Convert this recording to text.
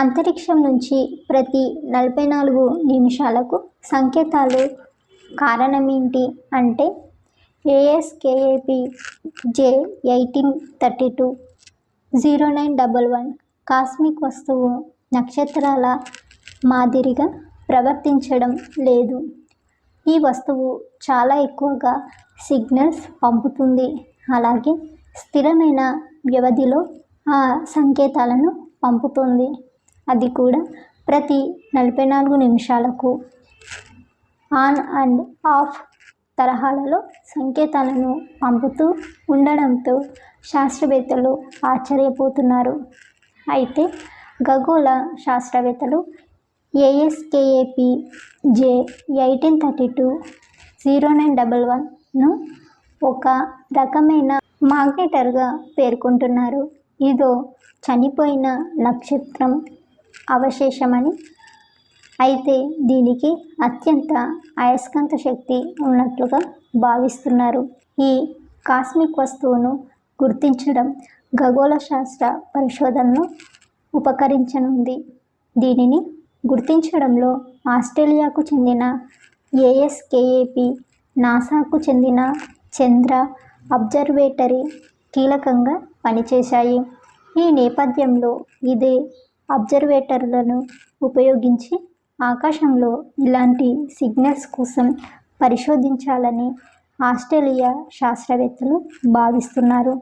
అంతరిక్షం నుంచి ప్రతి నలభై నాలుగు నిమిషాలకు సంకేతాలు కారణమేంటి అంటే ASKAP J eighteen thirty two zero nine double one cosmic వస్తువు నక్షత్రాల మాదిరిగా ప్రవర్తించడం లేదు. ఈ వస్తువు చాలా ఎక్కువగా సిగ్నల్స్ పంపుతుంది. అలాగే స్థిరమైన వ్యవధిలో ఆ సంకేతాలను పంపుతుంది. అది కూడా ప్రతి నలభై నాలుగు నిమిషాలకు. ఆన్ అండ్ ఆఫ్ తరహాలలో సంకేతాలను పంపుతూ ఉండడంతో శాస్త్రవేత్తలు ఆశ్చర్యపోతున్నారు. అయితే ఖగోళ శాస్త్రవేత్తలు ASKAP J eighteen thirty two zero nine double వన్ను ఒక రకమైన మాగ్నెటర్గా పేర్కొంటున్నారు. ఇదో చనిపోయిన నక్షత్రం అవశేషమని. అయితే దీనికి అత్యంత అయస్కాంత శక్తి ఉన్నట్లుగా భావిస్తున్నారు. ఈ కాస్మిక్ వస్తువును గుర్తించడం ఖగోళ శాస్త్ర పరిశోధనను ఉపకరించనుంది. దీనిని గుర్తించడంలో ఆస్ట్రేలియాకు చెందిన ఏఎస్కేఏపి నాసాకు చెందిన చంద్ర అబ్జర్వేటరీ కీలకంగా పనిచేశాయి. ఈ నేపథ్యంలో ఇదే అబ్జర్వేటర్లను ఉపయోగించి ఆకాశంలో ఇలాంటి సిగ్నల్స్ కోసం పరిశోధించాలని ఆస్ట్రేలియా శాస్త్రవేత్తలు భావిస్తున్నారు.